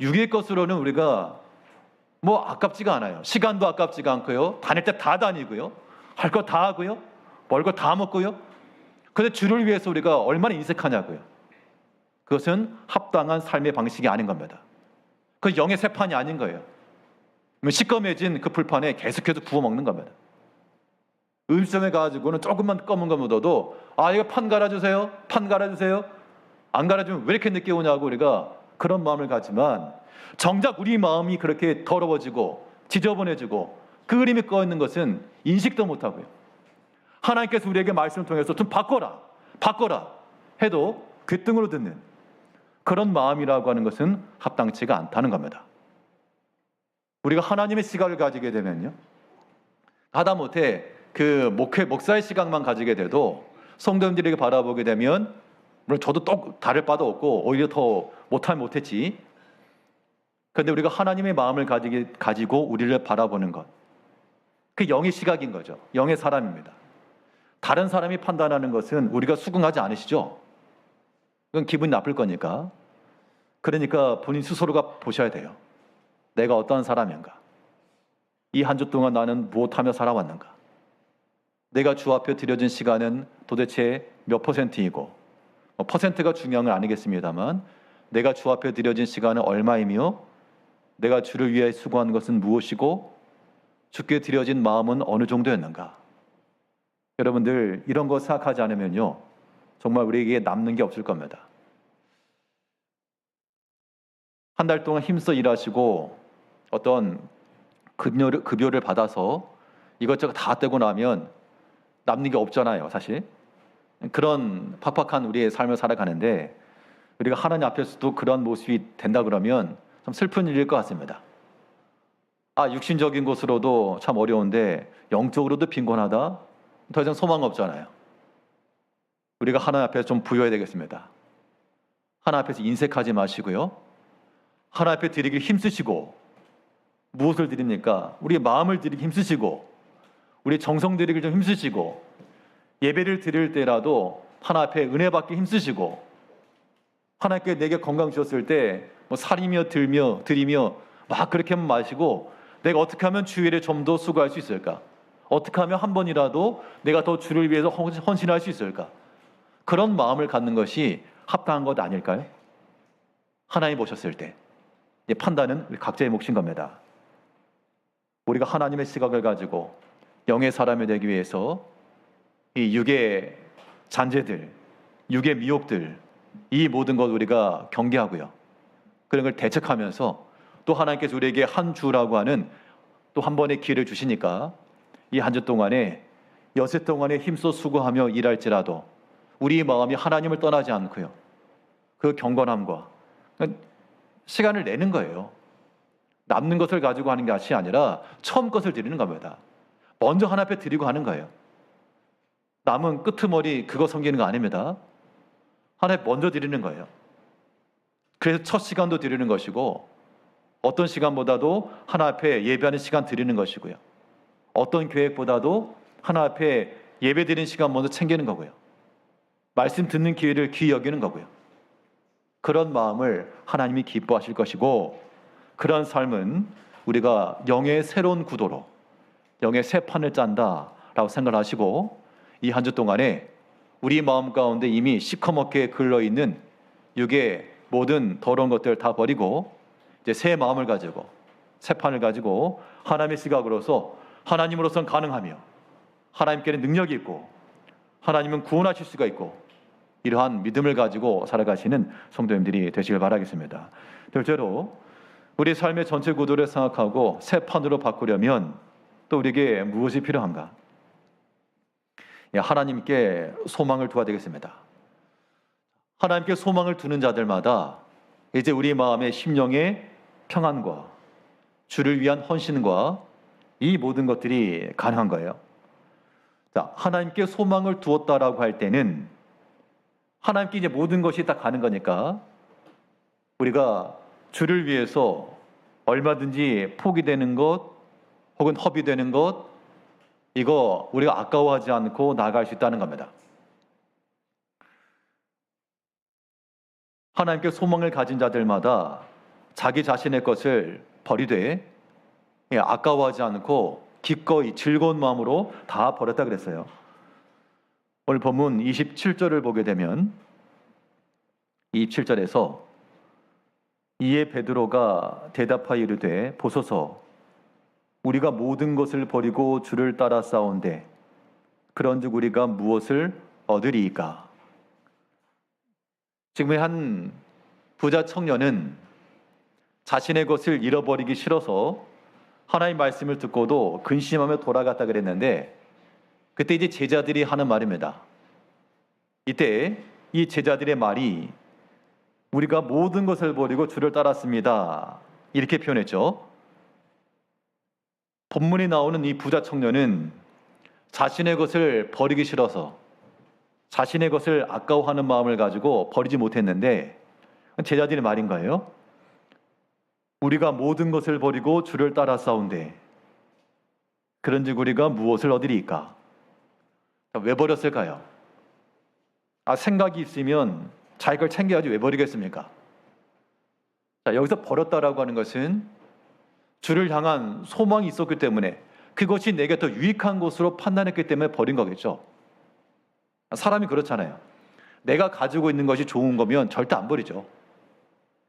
육의 것으로는 우리가 뭐 아깝지가 않아요. 시간도 아깝지가 않고요. 다닐 때 다 다니고요. 할 거 다 하고요. 먹을 거 다 먹고요. 근데 주를 위해서 우리가 얼마나 인색하냐고요. 그것은 합당한 삶의 방식이 아닌 겁니다. 그 영의 세판이 아닌 거예요. 시꺼매진 그 불판에 계속해서 구워 먹는 겁니다. 음식점에 가가지고는 조금만 검은 거 묻어도 아 이거 판 갈아주세요. 판 갈아주세요. 안 갈아주면 왜 이렇게 늦게 오냐고 우리가 그런 마음을 가지만 정작 우리 마음이 그렇게 더러워지고 지저분해지고 그 그림이 꺼 있는 것은 인식도 못 하고요. 하나님께서 우리에게 말씀을 통해서 좀 바꿔라, 바꿔라 해도 귓등으로 듣는 그런 마음이라고 하는 것은 합당치가 않다는 겁니다. 우리가 하나님의 시각을 가지게 되면요. 하다못해 그 목회 목사의 시각만 가지게 돼도 성도님들에게 바라보게 되면 물론 저도 똑 다를 바도 없고 오히려 더 못하면 못했지. 그런데 우리가 하나님의 마음을 가지게 가지고 우리를 바라보는 것, 그 영의 시각인 거죠. 영의 사람입니다. 다른 사람이 판단하는 것은 우리가 수긍하지 않으시죠. 그건 기분이 나쁠 거니까. 그러니까 본인 스스로가 보셔야 돼요. 내가 어떤 사람인가? 이 한 주 동안 나는 무엇하며 살아왔는가? 내가 주 앞에 드려진 시간은 도대체 몇 퍼센트이고 뭐 퍼센트가 중요한 건 아니겠습니다만 내가 주 앞에 드려진 시간은 얼마이며 내가 주를 위해 수고한 것은 무엇이고 주께 드려진 마음은 어느 정도였는가? 여러분들 이런 거 생각하지 않으면요 정말 우리에게 남는 게 없을 겁니다. 한 달 동안 힘써 일하시고 어떤 급여를, 급여를 받아서 이것저것 다 떼고 나면 남는 게 없잖아요, 사실. 그런 팍팍한 우리의 삶을 살아가는데 우리가 하나님 앞에서도 그런 모습이 된다 그러면 좀 슬픈 일일 것 같습니다. 아, 육신적인 것으로도 참 어려운데 영적으로도 빈곤하다? 더 이상 소망 없잖아요. 우리가 하나님 앞에서 좀 부여해야 되겠습니다. 하나님 앞에서 인색하지 마시고요. 하나님 앞에 드리길 힘쓰시고 무엇을 드립니까? 우리 마음을 드리기 힘쓰시고 우리 정성 드리길 좀 힘쓰시고 예배를 드릴 때라도 하나 앞에 은혜 받기 힘쓰시고 하나님께 내게 건강 주셨을 때 뭐 살이며 들며 드리며 막 그렇게만 마시고 내가 어떻게 하면 주일에 좀 더 수고할 수 있을까? 어떻게 하면 한 번이라도 내가 더 주를 위해서 헌신할 수 있을까? 그런 마음을 갖는 것이 합당한 것 아닐까요? 하나님 보셨을 때 판단은 각자의 몫인 겁니다. 우리가 하나님의 시각을 가지고 영의 사람이 되기 위해서 이 육의 잔재들, 육의 미혹들, 이 모든 것 우리가 경계하고요. 그런 걸 대책하면서 또 하나님께서 우리에게 한 주라고 하는 또 한 번의 기회를 주시니까 이 한 주 동안에 여세 동안에 힘써 수고하며 일할지라도 우리 마음이 하나님을 떠나지 않고요. 그 경건함과 시간을 내는 거예요. 남는 것을 가지고 하는 것이 아니라 처음 것을 드리는 겁니다. 먼저 하나 앞에 드리고 하는 거예요. 남은 끄트머리 그거 섬기는 거 아닙니다. 하나에 먼저 드리는 거예요. 그래서 첫 시간도 드리는 것이고 어떤 시간보다도 하나 앞에 예배하는 시간 드리는 것이고요. 어떤 계획보다도 하나 앞에 예배 드리는 시간 먼저 챙기는 거고요. 말씀 듣는 기회를 귀히 여기는 거고요. 그런 마음을 하나님이 기뻐하실 것이고 그런 삶은 우리가 영의 새로운 구도로 영의 새 판을 짠다라고 생각하시고 이 한 주 동안에 우리 마음 가운데 이미 시커멓게 글러 있는 육의 모든 더러운 것들 다 버리고 이제 새 마음을 가지고 새 판을 가지고 하나님의 시각으로서 하나님으로선 가능하며 하나님께는 능력이 있고 하나님은 구원하실 수가 있고 이러한 믿음을 가지고 살아가시는 성도님들이 되시길 바라겠습니다. 둘째로 우리 삶의 전체 구도를 생각하고 새 판으로 바꾸려면 또 우리에게 무엇이 필요한가? 예, 하나님께 소망을 두어야 되겠습니다. 하나님께 소망을 두는 자들마다 이제 우리 마음의 심령의 평안과 주를 위한 헌신과 이 모든 것들이 가능한 거예요. 자, 하나님께 소망을 두었다라고 할 때는 하나님께 이제 모든 것이 다 가는 거니까 우리가 주를 위해서 얼마든지 포기되는 것 혹은 허비되는 것 이거 우리가 아까워하지 않고 나아갈 수 있다는 겁니다. 하나님께 소망을 가진 자들마다 자기 자신의 것을 버리되 예, 아까워하지 않고 기꺼이 즐거운 마음으로 다 버렸다 그랬어요. 오늘 본문 27절을 보게 되면 27절에서 이에 베드로가 대답하여 이르되 보소서 우리가 모든 것을 버리고 주를 따라 싸운데 그런즉 우리가 무엇을 얻으리이까 지금의 한 부자 청년은 자신의 것을 잃어버리기 싫어서 하나님 말씀을 듣고도 근심하며 돌아갔다 그랬는데 그때 이제 제자들이 하는 말입니다. 이때 이 제자들의 말이 우리가 모든 것을 버리고 주를 따랐습니다. 이렇게 표현했죠. 본문에 나오는 이 부자 청년은 자신의 것을 버리기 싫어서 자신의 것을 아까워하는 마음을 가지고 버리지 못했는데 제자들의 말인 거예요. 우리가 모든 것을 버리고 주를 따라 싸운데 그런즉 우리가 무엇을 얻으리까? 왜 버렸을까요? 아 생각이 있으면 자기 걸 챙겨야지 왜 버리겠습니까? 자, 여기서 버렸다라고 하는 것은 주를 향한 소망이 있었기 때문에 그것이 내게 더 유익한 것으로 판단했기 때문에 버린 거겠죠. 사람이 그렇잖아요. 내가 가지고 있는 것이 좋은 거면 절대 안 버리죠.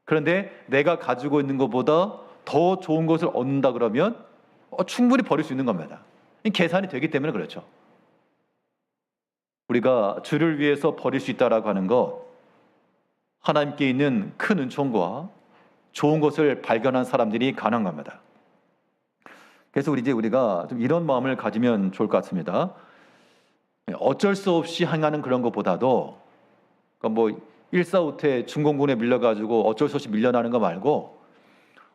그런데 내가 가지고 있는 것보다 더 좋은 것을 얻는다 그러면 어, 충분히 버릴 수 있는 겁니다. 계산이 되기 때문에 그렇죠. 우리가 주를 위해서 버릴 수 있다라고 하는 것 하나님께 있는 큰 은총과 좋은 것을 발견한 사람들이 가능한 겁니다. 그래서 우리 이제 우리가 좀 이런 마음을 가지면 좋을 것 같습니다. 어쩔 수 없이 행하는 그런 것보다도 그러니까 뭐 일사후퇴 중공군에 밀려가지고 어쩔 수 없이 밀려나는 거 말고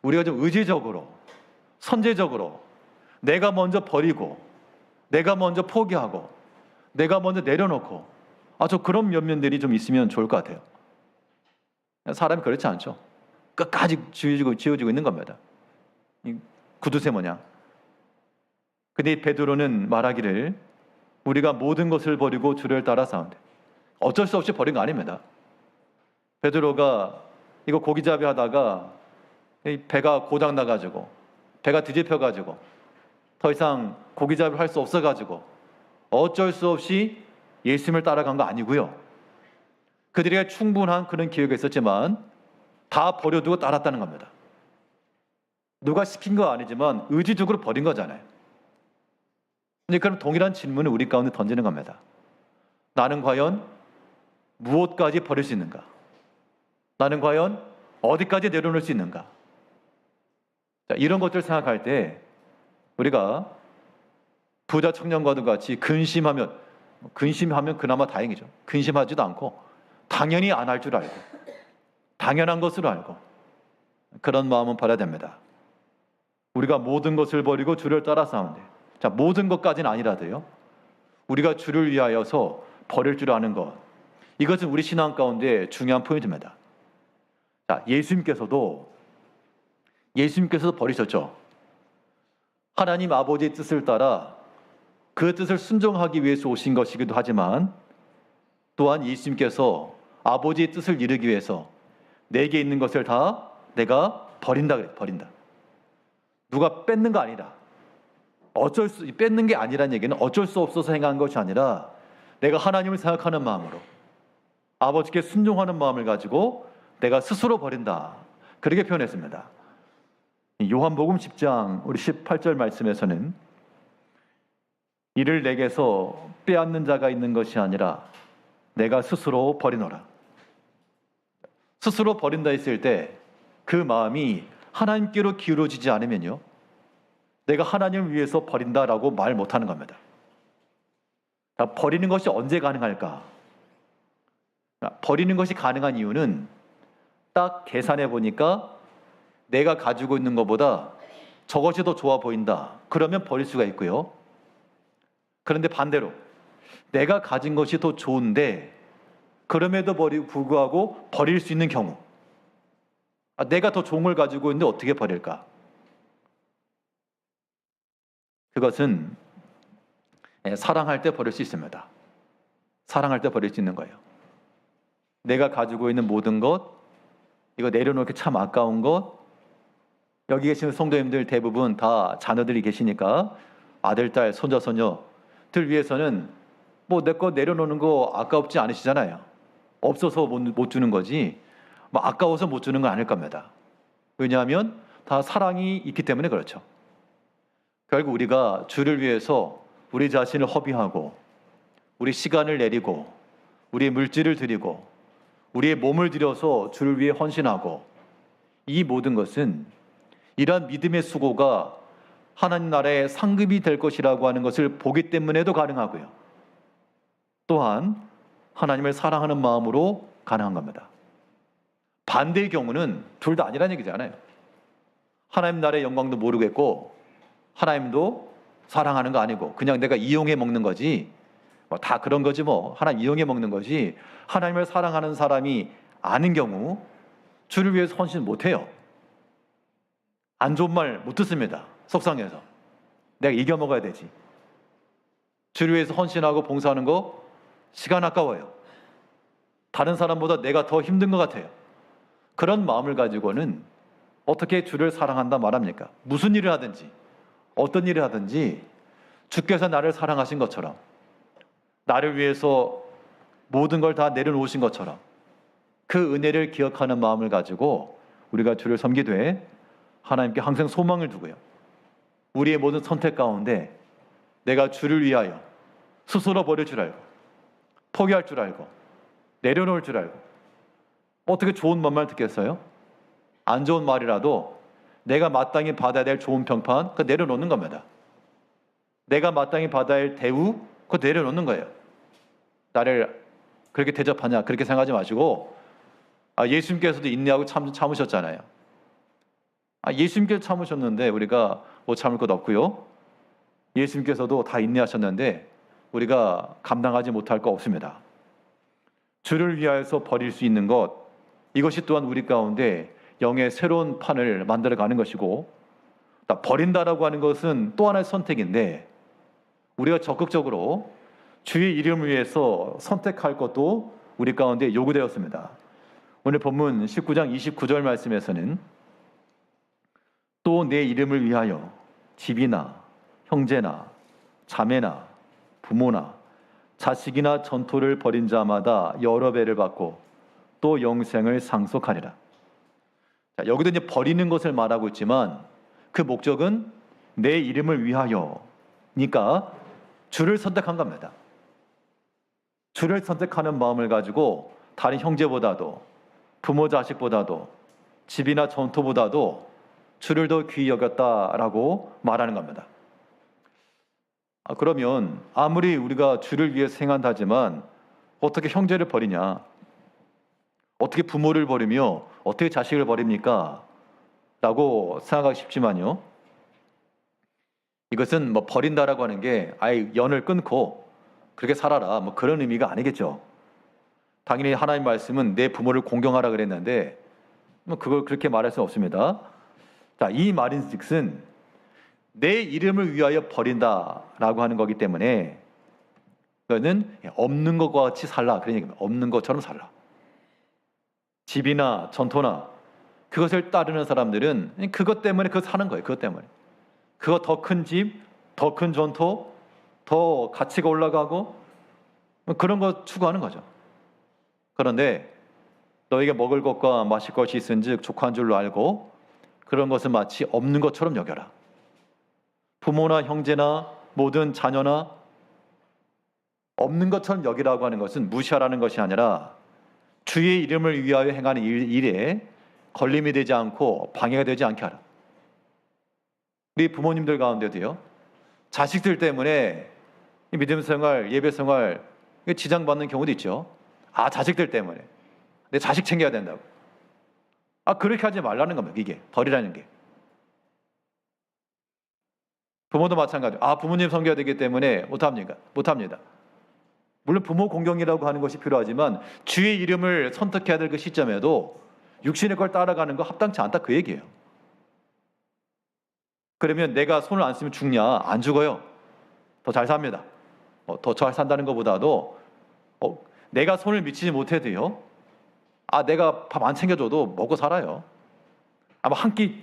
우리가 좀 의지적으로 선제적으로 내가 먼저 버리고 내가 먼저 포기하고 내가 먼저 내려놓고 아저 그런 면면들이 좀 있으면 좋을 것 같아요. 사람이 그렇지 않죠. 끝까지 지어지고 지어지고 있는 겁니다. 구두쇠 뭐냐? 근데 베드로는 말하기를 우리가 모든 것을 버리고 주를 따라 싸운대. 어쩔 수 없이 버린 거 아닙니다. 베드로가 이거 고기잡이 하다가 배가 고장 나가지고 배가 뒤집혀 가지고 더 이상 고기잡이 할수 없어 가지고 어쩔 수 없이 예수님을 따라간 거 아니고요. 그들에게 충분한 그런 기회가 있었지만 다 버려두고 따랐다는 겁니다. 누가 시킨 거 아니지만 의지적으로 버린 거잖아요. 근데 그럼 동일한 질문을 우리 가운데 던지는 겁니다. 나는 과연 무엇까지 버릴 수 있는가? 나는 과연 어디까지 내려놓을 수 있는가? 자, 이런 것들 생각할 때 우리가 부자 청년과도 같이 근심하면 근심하면 그나마 다행이죠. 근심하지도 않고 당연히 안 할 줄 알고 당연한 것으로 알고 그런 마음은 버려야 됩니다. 우리가 모든 것을 버리고 주를 따라 싸운데 자 모든 것까지는 아니라도요. 우리가 주를 위하여서 버릴 줄 아는 것 이것은 우리 신앙 가운데 중요한 포인트입니다. 자 예수님께서도 예수님께서도 버리셨죠. 하나님 아버지의 뜻을 따라 그 뜻을 순종하기 위해서 오신 것이기도 하지만 또한 예수님께서 아버지의 뜻을 이루기 위해서 내게 있는 것을 다 내가 버린다 그래 버린다. 누가 뺏는 거 아니라 어쩔 수 뺏는 게 아니란 얘기는 어쩔 수 없어서 행한 것이 아니라 내가 하나님을 생각하는 마음으로 아버지께 순종하는 마음을 가지고 내가 스스로 버린다. 그렇게 표현했습니다. 요한복음 10장 우리 18절 말씀에서는 이를 내게서 빼앗는 자가 있는 것이 아니라 내가 스스로 버리노라. 스스로 버린다 했을 때 그 마음이 하나님께로 기울어지지 않으면요. 내가 하나님을 위해서 버린다라고 말 못하는 겁니다. 버리는 것이 언제 가능할까? 버리는 것이 가능한 이유는 딱 계산해 보니까 내가 가지고 있는 것보다 저것이 더 좋아 보인다. 그러면 버릴 수가 있고요. 그런데 반대로 내가 가진 것이 더 좋은데 그럼에도 불구하고 버릴 수 있는 경우 아, 내가 더 좋은 걸 가지고 있는데 어떻게 버릴까? 그것은 예, 사랑할 때 버릴 수 있습니다. 사랑할 때 버릴 수 있는 거예요. 내가 가지고 있는 모든 것, 이거 내려놓기 참 아까운 것, 여기 계시는 성도님들 대부분 다 자녀들이 계시니까 아들, 딸, 손자, 손녀들 위해서는 뭐 내 거 내려놓는 거 아까웠지 않으시잖아요. 없어서 못, 못 주는 거지. 뭐 아까워서 못 주는 건 아닐 겁니다. 왜냐하면 다 사랑이 있기 때문에 그렇죠. 결국 우리가 주를 위해서 우리 자신을 허비하고 우리 시간을 내리고 우리의 물질을 드리고 우리의 몸을 들여서 주를 위해 헌신하고 이 모든 것은 이러한 믿음의 수고가 하나님 나라의 상급이 될 것이라고 하는 것을 보기 때문에도 가능하고요. 또한 하나님을 사랑하는 마음으로 가능한 겁니다. 반대의 경우는 둘 다 아니라는 얘기잖아요. 하나님 나라의 영광도 모르겠고 하나님도 사랑하는 거 아니고 그냥 내가 이용해 먹는 거지 뭐 다 그런 거지 뭐 하나님 이용해 먹는 거지 하나님을 사랑하는 사람이 아는 경우 주를 위해서 헌신 못 해요. 안 좋은 말 못 듣습니다. 속상해서 내가 이겨 먹어야 되지. 주를 위해서 헌신하고 봉사하는 거 시간 아까워요. 다른 사람보다 내가 더 힘든 것 같아요. 그런 마음을 가지고는 어떻게 주를 사랑한다 말합니까? 무슨 일을 하든지 어떤 일을 하든지 주께서 나를 사랑하신 것처럼 나를 위해서 모든 걸 다 내려놓으신 것처럼 그 은혜를 기억하는 마음을 가지고 우리가 주를 섬기되 하나님께 항상 소망을 두고요. 우리의 모든 선택 가운데 내가 주를 위하여 스스로 버릴 줄 알고 포기할 줄 알고 내려놓을 줄 알고 어떻게 좋은 말만 듣겠어요? 안 좋은 말이라도 내가 마땅히 받아야 될 좋은 평판 그 내려놓는 겁니다. 내가 마땅히 받아야 할 대우 그 내려놓는 거예요. 나를 그렇게 대접하냐 그렇게 생각하지 마시고 아, 예수님께서도 인내하고 참, 참으셨잖아요. 아, 예수님께서 참으셨는데 우리가 못 참을 것 없고요. 예수님께서도 다 인내하셨는데 우리가 감당하지 못할 거 없습니다. 주를 위하여서 버릴 수 있는 것 이것이 또한 우리 가운데 영의 새로운 판을 만들어 가는 것이고 버린다라고 하는 것은 또 하나의 선택인데 우리가 적극적으로 주의 이름을 위해서 선택할 것도 우리 가운데 요구되었습니다. 오늘 본문 19장 29절 말씀에서는 또 내 이름을 위하여 집이나 형제나 자매나 부모나 자식이나 전토를 벌인 자마다 여러 배를 받고 또 영생을 상속하리라. 자, 여기도 이제 버리는 것을 말하고 있지만 그 목적은 내 이름을 위하여니까 주를 선택한 겁니다. 주를 선택하는 마음을 가지고 다른 형제보다도 부모 자식보다도 집이나 전토보다도 주를 더 귀히 여겼다라고 말하는 겁니다. 아, 그러면 아무리 우리가 주를 위해 생한다지만 어떻게 형제를 버리냐? 어떻게 부모를 버리며 어떻게 자식을 버립니까? 라고 생각하기 쉽지만요. 이것은 뭐 버린다라고 하는 게 아예 연을 끊고 그렇게 살아라 뭐 그런 의미가 아니겠죠. 당연히 하나님 말씀은 내 부모를 공경하라 그랬는데 뭐 그걸 그렇게 말할 수는 없습니다. 자, 이 말인즉슨 내 이름을 위하여 버린다라고 하는 거기 때문에 그거는 없는 것과 같이 살라 그런 얘기입니다. 없는 것처럼 살라. 집이나 전토나 그것을 따르는 사람들은 그것 때문에 그거 사는 거예요. 그것 때문에. 그거 더 큰 집, 더 큰 전토, 더 가치가 올라가고 뭐 그런 거 추구하는 거죠. 그런데 너에게 먹을 것과 마실 것이 있은즉 족한 줄로 알고 그런 것은 마치 없는 것처럼 여겨라. 부모나 형제나 모든 자녀나 없는 것처럼 여기라고 하는 것은 무시하라는 것이 아니라 주의 이름을 위하여 행하는 일, 에 걸림이 되지 않고 방해가 되지 않게 하라. 우리 부모님들 가운데도요. 자식들 때문에 믿음 생활, 예배 생활 지장받는 경우도 있죠. 아, 자식들 때문에. 내 자식 챙겨야 된다고. 아, 그렇게 하지 말라는 겁니다. 이게 버리라는 게. 부모도 마찬가지. 아, 부모님 섬겨야 되기 때문에 못합니까? 못합니다. 물론 부모 공경이라고 하는 것이 필요하지만 주의 이름을 선택해야 될 그 시점에도 육신의 걸 따라가는 거 합당치 않다 그 얘기예요. 그러면 내가 손을 안 쓰면 죽냐? 안 죽어요. 더 잘 삽니다. 어, 더잘 산다는 것보다도 어, 내가 손을 미치지 못해도요. 아 내가 밥 안 챙겨줘도 먹고 살아요. 아마 한 끼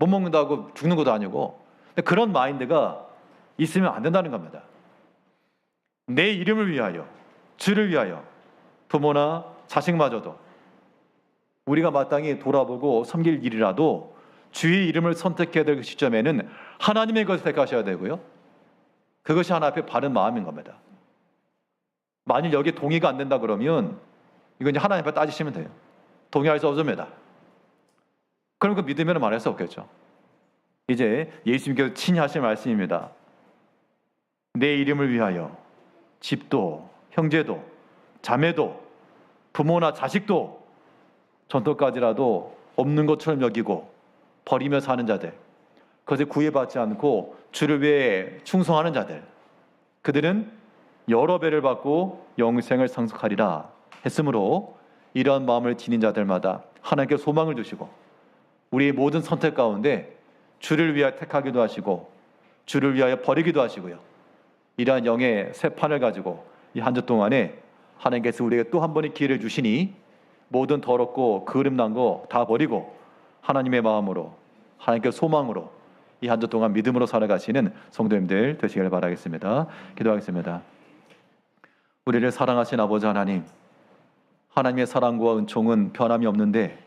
못 먹는다고 죽는 것도 아니고 근데 그런 마인드가 있으면 안 된다는 겁니다. 내 이름을 위하여 주를 위하여 부모나 자식마저도 우리가 마땅히 돌아보고 섬길 일이라도 주의 이름을 선택해야 될 시점에는 하나님의 것을 택하셔야 되고요. 그것이 하나 앞에 바른 마음인 겁니다. 만일 여기 동의가 안 된다 그러면 이건 이제 하나님 앞에 따지시면 돼요. 동의할 수 없습니다. 그럼 그 믿으면 말할 수 없겠죠. 이제 예수님께서 친히 하신 말씀입니다. 내 이름을 위하여 집도 형제도 자매도 부모나 자식도 전토까지라도 없는 것처럼 여기고 버리며 사는 자들 그것을 구애받지 않고 주를 위해 충성하는 자들 그들은 여러 배를 받고 영생을 상속하리라 했으므로 이러한 마음을 지닌 자들마다 하나님께 소망을 두시고 우리의 모든 선택 가운데 주를 위하여 택하기도 하시고 주를 위하여 버리기도 하시고요. 이러한 영의 새 판을 가지고 이 한 주 동안에 하나님께서 우리에게 또 한 번의 기회를 주시니 모든 더럽고 그름난 거 다 버리고 하나님의 마음으로 하나님께 소망으로 이 한 주 동안 믿음으로 살아가시는 성도님들 되시길 바라겠습니다. 기도하겠습니다. 우리를 사랑하신 아버지 하나님, 하나님의 사랑과 은총은 변함이 없는데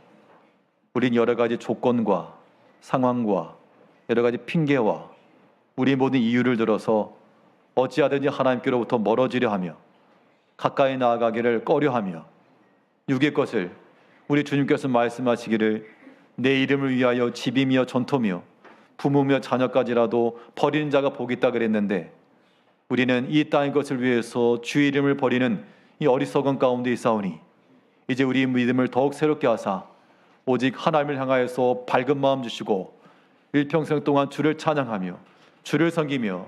우린 여러 가지 조건과 상황과 여러 가지 핑계와 우리 모든 이유를 들어서 어찌하든지 하나님께로부터 멀어지려 하며 가까이 나아가기를 꺼려하며 육의 것을 우리 주님께서 말씀하시기를 내 이름을 위하여 집이며 전토며 부모며 자녀까지라도 버리는 자가 복이 있다 그랬는데 우리는 이 땅의 것을 위해서 주의 이름을 버리는 이 어리석은 가운데 있사오니 이제 우리 믿음을 더욱 새롭게 하사 오직 하나님을 향하여서 밝은 마음 주시고 일평생 동안 주를 찬양하며 주를 섬기며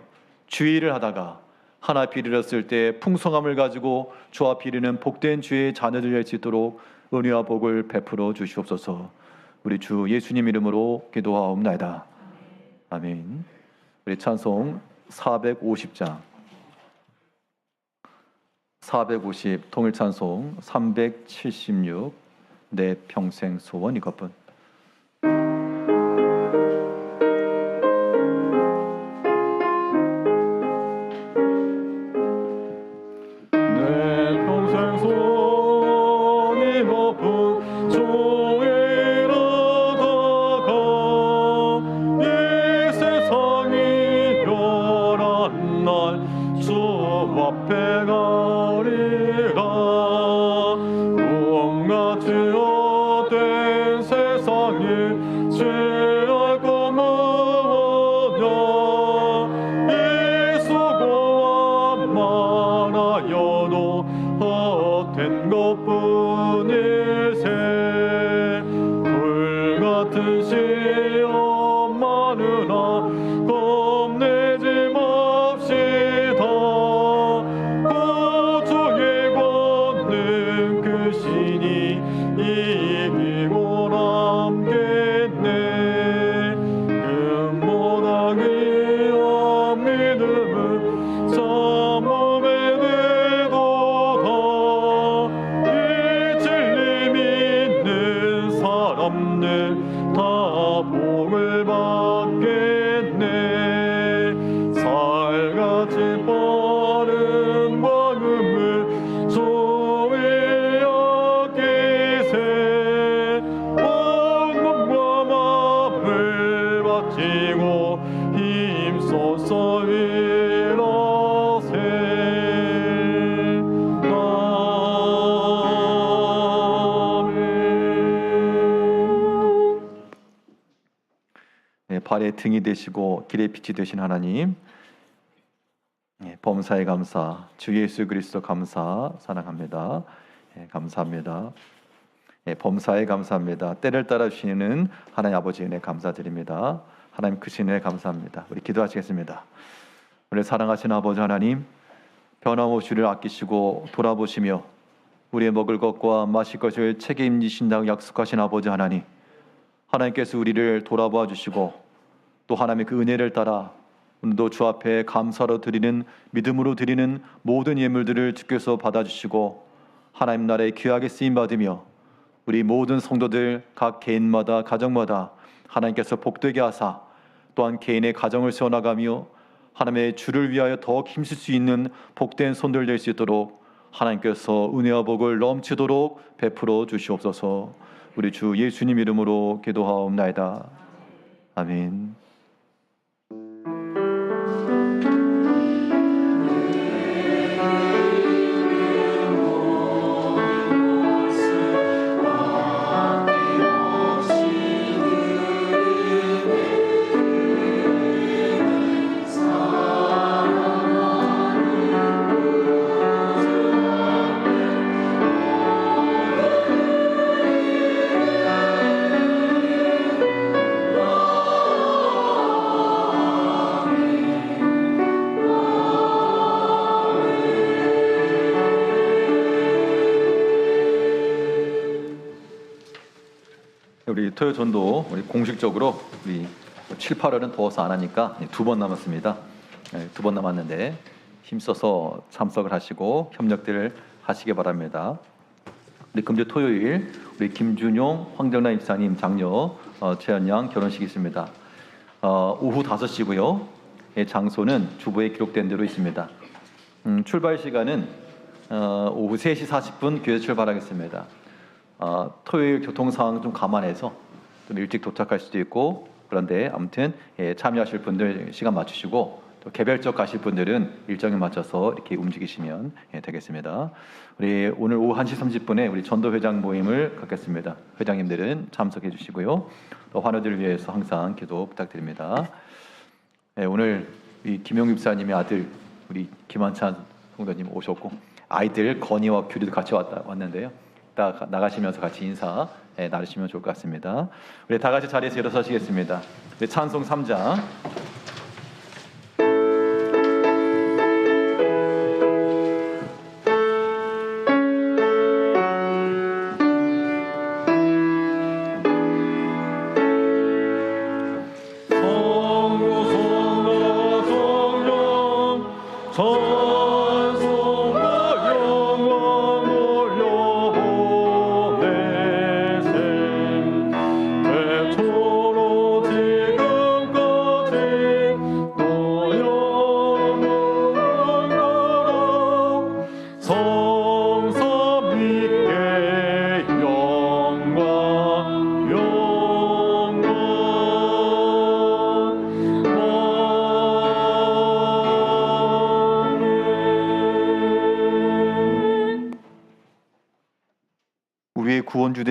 주의 일을 하다가 하나 비리렸을 때 풍성함을 가지고 주와 비리는 복된 주의 자녀들 될 수 있도록 은혜와 복을 베풀어 주시옵소서. 우리 주 예수님 이름으로 기도하옵나이다. 아멘. 우리 찬송 450장 450 통일 찬송 376 내 평생 소원 이것뿐. 등이 되시고 길의 빛이 되신 하나님 네, 범사에 감사 주 예수 그리스도 감사 사랑합니다. 네, 감사합니다. 네, 범사에 감사합니다. 때를 따라 주시는 하나님 아버지 은혜 감사드립니다. 하나님 크신 은혜 감사합니다. 우리 기도하시겠습니다. 우리 사랑하시는 아버지 하나님 변함없이 우리를 아끼시고 돌아보시며 우리의 먹을 것과 마실 것을 책임지신다고 약속하신 아버지 하나님 하나님께서 우리를 돌아보아 주시고 또 하나님의 그 은혜를 따라 오늘도 주 앞에 감사로 드리는 믿음으로 드리는 모든 예물들을 주께서 받아주시고 하나님 나라에 귀하게 쓰임 받으며 우리 모든 성도들 각 개인마다 가정마다 하나님께서 복되게 하사 또한 개인의 가정을 세워나가며 하나님의 주를 위하여 더욱 힘쓸 수 있는 복된 손들 될 수 있도록 하나님께서 은혜와 복을 넘치도록 베풀어 주시옵소서. 우리 주 예수님 이름으로 기도하옵나이다. 아멘. 토요 전도 우리 공식적으로 우리 7, 8월은 더워서 안 하니까 두 번 남았습니다. 두 번 남았는데 힘써서 참석을 하시고 협력들을 하시기 바랍니다. 우리 금주 토요일 우리 김준용 황정라 입사님 장녀 어, 최연양 결혼식이 있습니다. 어, 오후 5시고요. 예, 장소는 주보에 기록된 대로 있습니다. 음, 출발 시간은 어, 오후 3시 40분 교회 출발하겠습니다. 어, 토요일 교통 상황 좀 감안해서 좀 일찍 도착할 수도 있고 그런데 아무튼 예, 참여하실 분들 시간 맞추시고 또 개별적 가실 분들은 일정에 맞춰서 이렇게 움직이시면 예, 되겠습니다. 우리 오늘 오후 1시 30분에 우리 전도 회장 모임을 갖겠습니다. 회장님들은 참석해 주시고요. 또 환우들을 위해서 항상 기도 부탁드립니다. 예, 오늘 이 김용 입사님의 아들 우리 김한찬 성도님 오셨고 아이들 건이와 규리도 같이 왔다 왔는데요. 이따 나가시면서 같이 인사 예, 나누시면 좋을 것 같습니다. 우리 다 같이 자리에서 일어서시겠습니다. 찬송 3장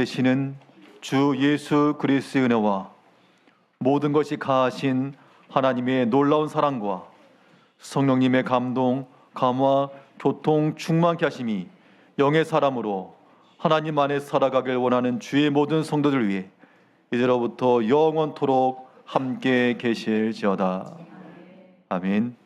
되시는 주 예수 그리스도의 은혜와 모든 것이 가하신 하나님의 놀라운 사랑과 성령님의 감동, 감화, 교통 충만케 하심이 영의 사람으로 하나님 안에 살아가길 원하는 주의 모든 성도들 위해 이제로부터 영원토록 함께 계실지어다. 아멘.